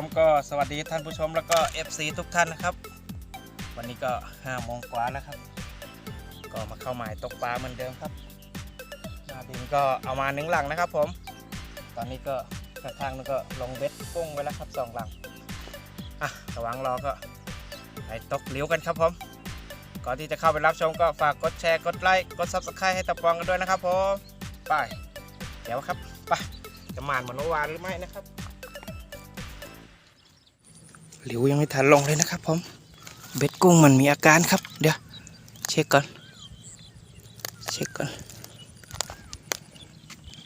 ผมก็สวัสดีท่านผู้ชมแล้วก็ FC ทุกท่านนะครับ วันนี้ก็5โมงกว่าแล้วครับ ก็มาเข้าหมายตกปลาเหมือนเดิมครับหนาดินก็เอามาหนึ่งหลังนะครับ ผม ตอนนี้ก็ข้างๆนึงก็ลงเบ็ดกุ้งไว้แล้วครับสองหลังอะระวังรอก็ไปตกเหลียวกันครับผมก่อนที่จะเข้าไปรับชมก็ฝากกดแชร์กดไลค์กด Subscribe ให้ตะปองกันด้วยนะครับผมไปเดี๋ยวครับไปจะหมานเหมือนเมื่อวานหรือไม่นะครับ หลิวยังไม่ทันลงเลยนะครับผมเบ็ดกุ้งมันมีอาการครับ เดี๋ยว เช็คก่อน เช็คก่อน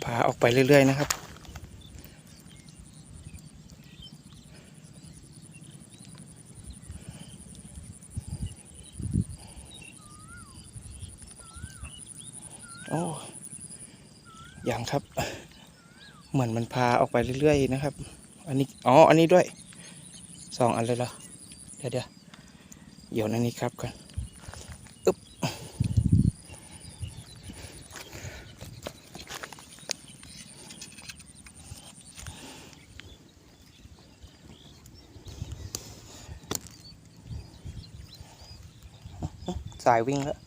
พาออกไปเรื่อย ๆ นะครับ โอ้ยังครับ เหมือนมันพาออกไปเรื่อย ๆ นะครับ อันนี้ อ๋อ อันนี้ด้วย สองอันเลยเหรอเดี๋ยวเดี๋ยวโยนอันนี้ครับก่อนอึ๊บสายวิ่งแล้ว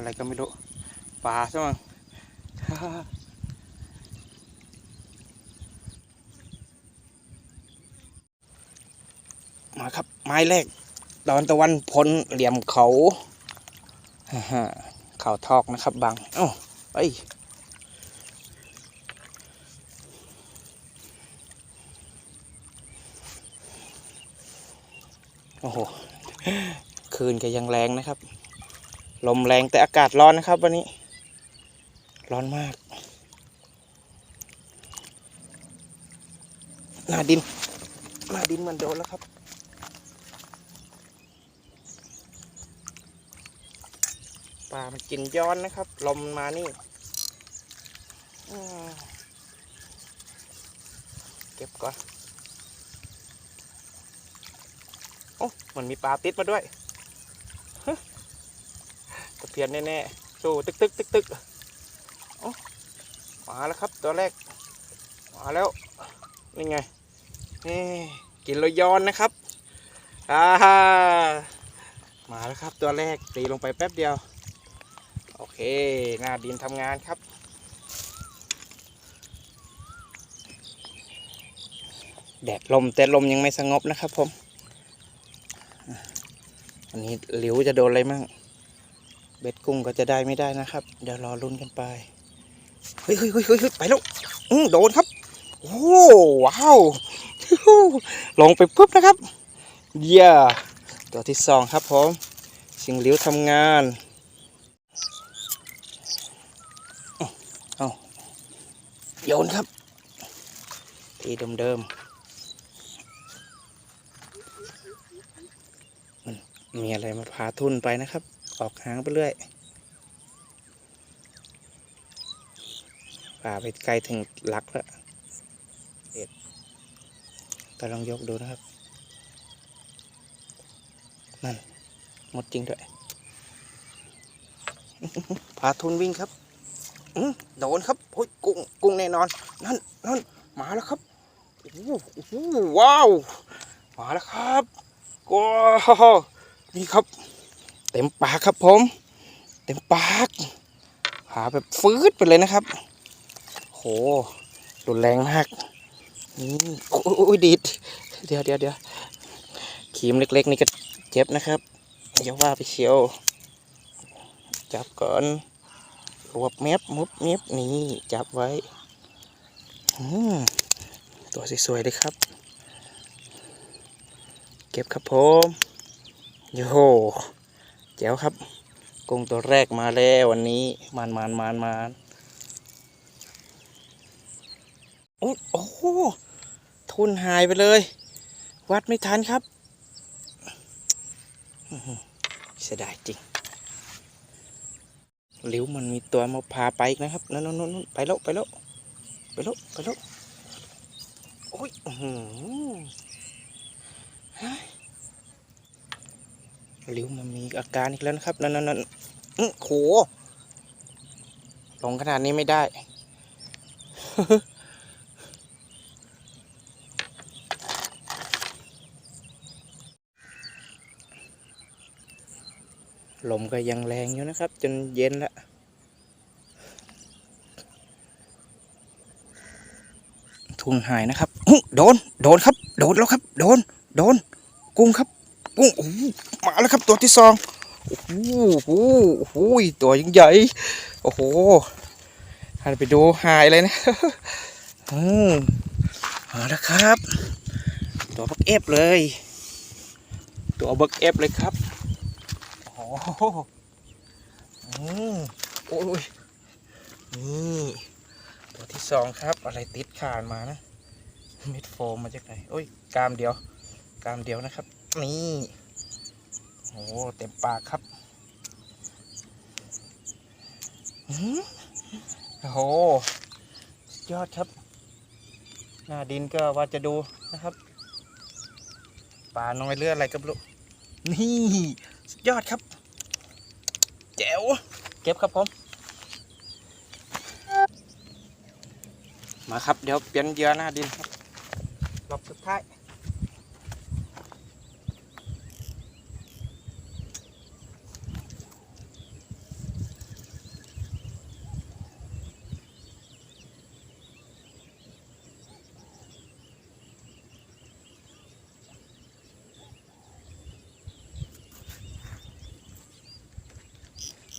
อะไรก็ไม่รู้ปลาใช่ไหมมาครับ ไม้แรกดอนตะวันพ้นเหลี่ยมเขาฮ่าๆเขาทอกนะครับบังเอ้าไปโอ้โห คืนก็ยังแรงนะครับ ลมแรงแต่อากาศร้อนนะครับ วันนี้ ร้อนมาก หน้าดิน หน้าดินมันโดนแล้วครับปลามันกินย้อนนะครับ ลมมานี่เก็บก่อนโอ้มันมีปลาติดมาด้วย เพียนแน่ๆสู้ตึกตึกตึกตึกโอ้มาแล้วครับตัวแรก มาแล้วนี่ไงนี่กินล้วย้อนนะครับอ่ามาแล้วครับตัวแรกตีลงไปแป๊บเดียว โอเค หน้าดินทำงานครับแดดลมแต่ลมยังไม่สงบนะครับผม อันนี้หลิวจะโดนอะไรมั่ง เบ็ดกุ้งก็จะได้ไม่ได้นะครับ เดี๋ยวรอลุ้นกันไปเฮ้ยเฮ้ยเฮ้ยเฮ้ยเฮ้ยไปแล้วอืโดนครับ โอ้ว้าว ลงไปปุ๊บนะครับ เยี่ยตัวที่สองครับผมสิงหลิวทำงานเอาโยนครับ ทีเดิมๆมันมีอะไรมาพาทุนไปนะครับ ออกหางไปเรื่อยป่าไปไกลถึงหลักแล้วเด็ดแต่ลองยกดูนะครับ นั่นหมดจริงด้วย พาทุนวิ่งครับอโดนครับโอ้ยกุ้งกุ้งแน่นอน นั่นนั่นมาแล้วครับโอ้โหว้าว มาแล้วครับว้าวนี่ครับ เต็มปากครับผม เต็มปาก หาแบบฟืดไปเลยนะครับ โหรุนแรงมากนี่โอ้ยโอ้ยดีดเดี๋ยวเดี๋ยวเดี๋ยวขีมเล็ก ๆ นี่ก็เจ็บนะครับอย่าว่าไปเชียว จับก่อนรวบเม็บมุบเม็บนี่จับไว้ตัวสวยๆเลยครับ เก็บครับผมโย แจ๋วครับกุ้งตัวแรกมาแล้ววันนี้มานมานมานมานโอ้โอ้โหทุนหายไปเลย วัดไม่ทันครับเสียดายจริงหลิวมันมีตัวมาพาไปนะครับนั่นนั่นนั่นไปแล้วไปแล้วไปแล้วไปแล้วโอ้ยอื้อ หลิ้วมันมีอาการอีกแล้วนะครับ นั่นนั่นนั่นอื้โหลงขนาดนี้ไม่ได้ ลมก็ยังแรงอยู่นะครับ จนเย็นละทุนหายนะครับ โดน โดนครับ โดนแล้วครับ โดน โดน กุ้งครับ กุ้งมาแล้วครับตัวที่สองโอ้โหโอ้โหตัวยังใหญ่ โอ้โหหันไปดูหายเลยนะอืมมาแล้วครับ ตัวบักเอฟเลย ตัวบักเอฟเลยครับโอ้โหอืมโอ้ยนี่ตัวที่สองครับ อะไรติดขานมานะเม็ดโฟมมาจากไหนโอ้ยกามเดียว กามเดียวนะครับ นี่โอ้เต็มปากครับอือโอ้โหยอดครับ หน้าดินก็ว่าจะดูนะครับปลาน้อยเลือดอะไรกับลูกนี่ยอดครับแจ๋วเก็บครับผมมาครับเดี๋ยวเปลี่ยนเยื่อหน้าดินครับรอบสุดท้าย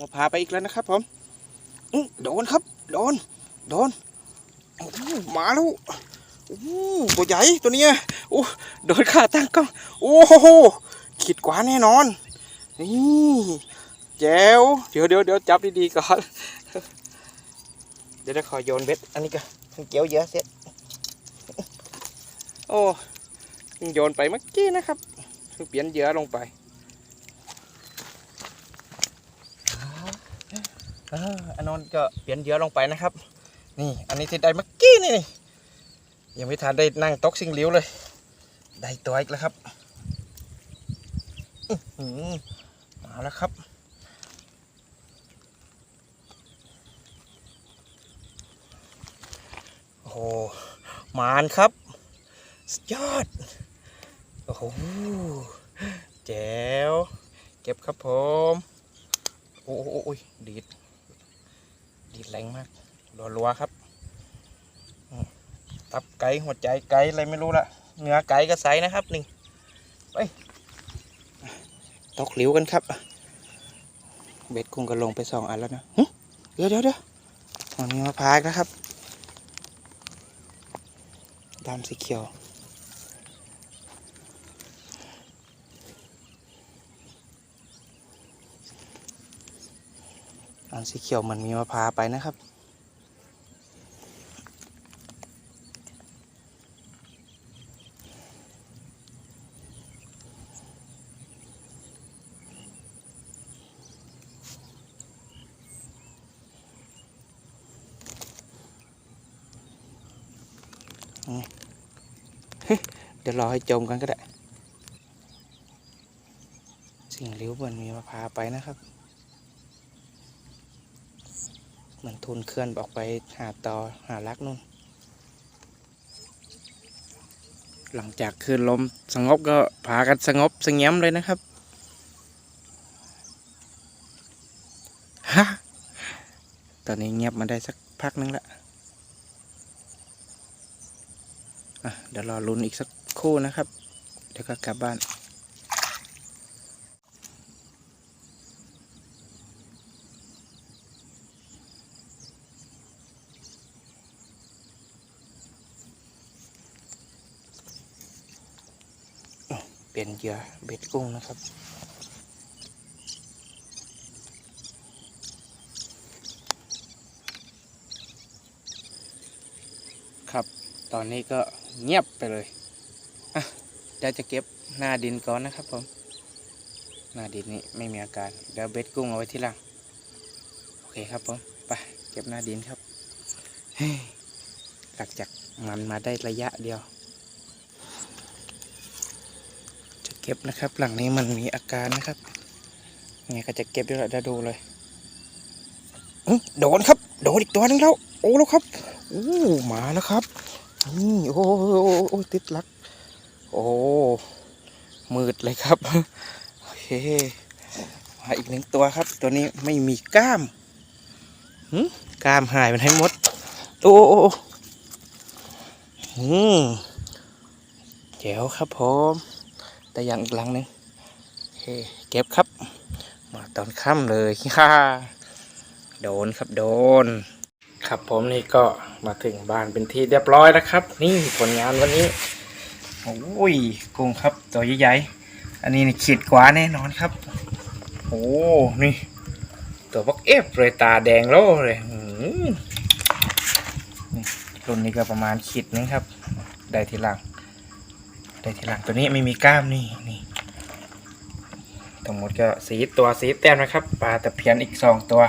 มาพาไปอีกแล้วนะครับผมอืโดนครับ โดน โดนหมาแล้วโอ้ตัวใหญ่ตัวเนี้ยโอ้โดนขาตั้งกล้องโอ้โหขีดกว่าแน่นอน นี่แจ๋วเดี๋ยวเดี๋ยวเดี๋ยวจับดีๆก่อน เดี๋ยวจะขอโยนเบ็ด อันนี้ก็เพิ่งเกี่ยวเยอะเสร็จโอ้โยนไปเมื่อกี้นะครับเปลี่ยนเยื่อลงไป อันนั้นก็เปลี่ยนเยื่อลงไปนะครับ นี่อันนี้ที่ได้เมื่อกี้นี่นี่ยังไม่ทันได้นั่งตกสิงหลิวเลย ได้ตัวอีกแล้วครับอือมาแล้วครับโอ้โหมานครับสุดยอดโอ้โหแจ๋วเก็บครับผม โอ้โหโอ้ยดีด ดีดแรงมากรัวๆครับ ตับไก่หัวใจไก่อะไรไม่รู้ละเนื้อไก่ก็ใสนะครับนี่ไปตกหลิวกันครับ เบ็ดกุ้งก็ลงไปสองอันแล้วนะเดี๋ยวเดี๋ยวเดี๋ยวมันมีมาพายนะครับดำสีเขียว อันสีเขียวเหมันมีมาพร้าวไปนะครับ เดี๋ยวรอให้จมกันก็ได้ สิ่งเลี้ยวมันมีมาพร้าวไปนะครับ เหมือนทุนเคลื่อนออกไปหาต่อหาลักนู่น หลังจากคืนลมสงบก็พากันสงบสงเงียมเลยนะครับฮะตอนนี้เงียบมาได้สักพักนึงละอะเดี๋ยวรอลุ้นอีกสักคู่นะครับ เดี๋ยวก็กลับบ้าน เปลี่ยนเหยื่อเบ็ดกุ้งนะครับ ครับตอนนี้ก็เงียบไปเลยอะเดี๋ยวจะเก็บหน้าดินก่อนนะครับผม หน้าดินนี้ไม่มีอาการ เดี๋ยวเบ็ดกุ้งเอาไว้ที่หลัง โอเคครับผมไปเก็บหน้าดินครับเฮ้ยหลังจากมันมาได้ระยะเดียว จะ เก็บนะครับ หลังนี้มันมีอาการนะครับไงก็จะเก็บด้วยแหละเดี๋ยวดูเลยโดนครับ โดนอีกตัวนึงแล้วโอ้แล้วครับโอ้มาแล้วครับนี่โอ้โอ้โอ้ติดลัก โอ้มืดเลยครับโอเคมาอีกหนึ่งตัวครับ ตัวนี้ไม่มีกล้ามหึกล้ามหายไปให้หมด โอ้โอ้โอ้อืมแจ๋วครับผม แต่อย่างอีกหลังนึ่งโอเคเก็บครับ มาตอนค่ำเลยฮ่าโดนครับโดน ครับผมนี่ก็มาถึงบ้านเป็นที่เรียบร้อยแล้วครับ นี่ผลงานวันนี้โอ้ยกุ้งครับตัวใหญ่ๆอันนี้นี่ขีดกว่าแน่นอนครับโอ้นี่ตัวบักเอฟเลยตาแดงโล่เลยนี่รุ่นนี้ก็ประมาณขีดนึงครับ ได้ทีหลัง ได้ทีหลังตัวนี้ไม่มีกล้ามนี่นี่ทั้งหมดก็สีตัวสีแต้มนะครับปลาตะเพียนอีกสองตัว